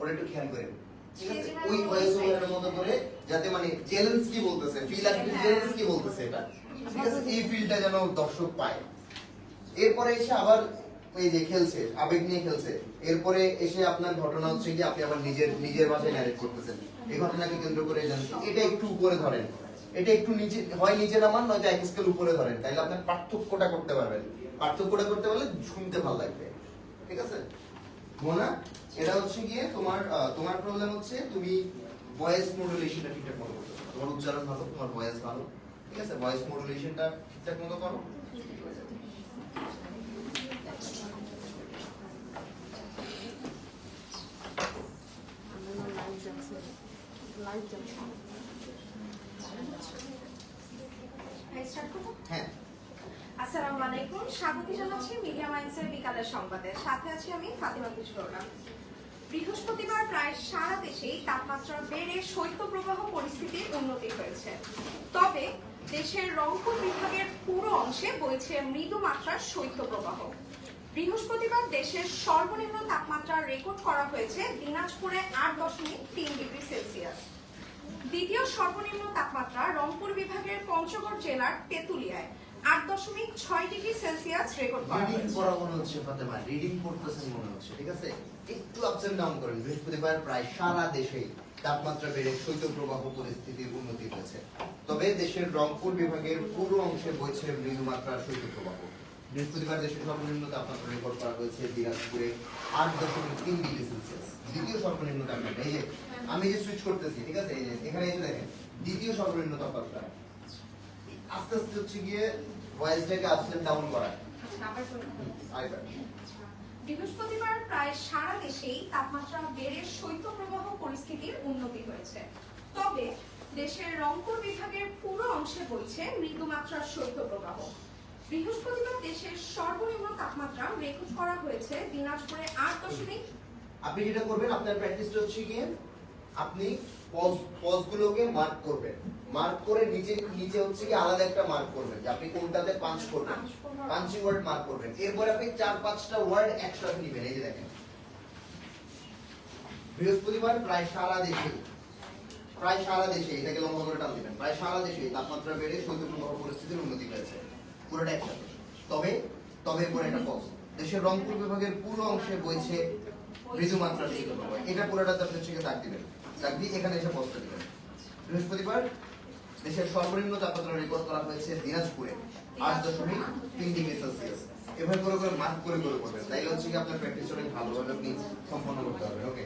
ওটা একটু খেয়াল করেন ঠিক আছে? ওই ভয়েস ওভারের মতো করে যাতে মানে চ্যালেঞ্জ কি বলতেছে ফিল চ্যালেঞ্জ কি বলতেছে এটা। ঠিক আছে? এই ফিলটা যেন দর্শক পায়। এরপরে এসে আবার এই যে খেলছে আবেগ নিয়ে খেলছে। এরপরে এসে আপনার ঘটনা হচ্ছে কি আপনি আবার নিজের নিজের ভাষায় ন্যারেট করতেছেন। এই ঘটনাকে কেন্দ্র করে জানছেন এটা একটু উপরে ধরেন। এটা একটু নিচে হয় নিচে নামান নয়তো এক স্কেল উপরে ধরেন। তাইলে আপনার পার্থক্যটা করতে পারবেন। পার্থক্যটা করতে পারলে শুনতে ভালো লাগবে। ঠিক আছে? মোনা? এটা হচ্ছে গিয়ে তোমার তোমার প্রবলেম হচ্ছে তুমি ভয়েস মডুলেশনটা ঠিকঠাক মতো করতে। তোমার উচ্চারণ ভালো তোমার ভয়েস ভালো ঠিক আছে? ভয়েস মডুলেশনটা ঠিকঠাক মতো করো। হ্যাঁ। আসসালামু আলাইকুম। স্বাগত জানাচ্ছি মিডিয়া মাইন্সের বিকালের সংবাদে। সাথে আছি আমি ফাতিমা কুচরোলা বৃহস্পতিবার প্রায় সারা দেশেই তাপমাত্রা বেড়ে শৈত্যপ্রবাহ পরিস্থিতির উন্নতি হয়েছে। তবে দেশের রংপুর বিভাগের পুরো অংশে বইছে মৃদু মাত্রার শৈত্যপ্রবাহ। বৃহস্পতিবার দেশের সর্বনিম্ন তাপমাত্রা রেকর্ড করা হয়েছে দিনাজপুরে আট দশমিক তিন ডিগ্রি সেলসিয়াস। দ্বিতীয় সর্বনিম্ন তাপমাত্রা রংপুর বিভাগের পঞ্চগড় জেলার তেঁতুলিয়ায়। আট দশমিক ছয় ডিগ্রি সেলসিয়াস রেকর্ড করা রিডিং পড়া মনে হচ্ছে ফাতেমা। রিডিং পড়তেছেন মনে হচ্ছে ঠিক আছে? একটু আপস এন্ড ডাউন করেন। বৃহস্পতিবার প্রায় সারা দেশেই তাপমাত্রা বেড়ে শৈত্যপ্রবাহ পরিস্থিতির উন্নতি হয়েছে। তবে দেশের রংপুর বিভাগের পুরো অংশে বইছে মৃদু শৈত্যপ্রবাহ। বৃহস্পতিবার দেশের সর্বনিম্ন তাপমাত্রা রেকর্ড করা হয়েছে দিনাজপুরে আট দশমিক তিন ডিগ্রি সেলসিয়াস। দ্বিতীয় সর্বনিম্ন তাপমাত্রা এই যে আমি যে সুইচ করতেছি ঠিক আছে? এখানে দেখেন দ্বিতীয় সর্বনিম্ন তাপমাত্রা আস্তে আস্তে হচ্ছে গিয়ে ভয়েসটাকে আপস এন্ড ডাউন করা। আচ্ছা, আবার বৃহস্পতিবার প্রায় সারা দেশেই তাপমাত্রা বেড়ে শৈত্যপ্রবাহ পরিস্থিতির উন্নতি হয়েছে। তবে দেশের রংপুর বিভাগের পুরো অংশে বইছে মৃদুমাত্রার শৈত্যপ্রবাহ। বৃহস্পতিবার দেশের সর্বনিম্ন তাপমাত্রা রেকর্ড করা হয়েছে দিনাজপুরে আট দশমিক আপনি যেটা করবেন আপনার প্র্যাকটিসটা হচ্ছে গিয়ে আপনি পজ পজগুলোকে মার্ক করবেন। মার্ক করে নিচে নিচে হচ্ছে কি আলাদা একটা মার্ক করবেন যে আপনি কোনটাতে পাঁচ করবেন। পাঁচ করব। পাঁচই ওয়ার্ড মার্ক করবেন। এরপরে আপনি চার পাঁচটা ওয়ার্ড একসাথে নেবেন এই যে দেখেন। বৃহস্পতিবার প্রায় সারা দেশে প্রায় সারা দেশে এটাকে লম্বা করে টান দিবেন প্রায় সারা দেশে তাপমাত্রা বেড়ে শৈত্যপ্রবাহ পরিস্থিতির উন্নতি হয়েছে পুরোটা একসাথে। তবে তবে পরে একটা পজ দেশের রংপুর বিভাগের পুরো অংশে বইছে মৃদু মাত্রার শৈত্যপ্রবাহ এটা পুরোটাতে আপনি হচ্ছে দিবেন। দাগ দিয়ে এখানে এসে পজটা দিবেন। বৃহস্পতিবার দেশের সর্বনিম্ন তাপমাত্রা রেকর্ড করা হয়েছে দিনাজপুরে আট দশমিক তিন ডিগ্রি সেলসিয়াস। এভাবে করে করে মার্ক করে করে করবেন। তাইলে হচ্ছে কি আপনার প্র্যাকটিস অনেক ভালোভাবে আপনি সম্পন্ন করতে পারবেন। ওকে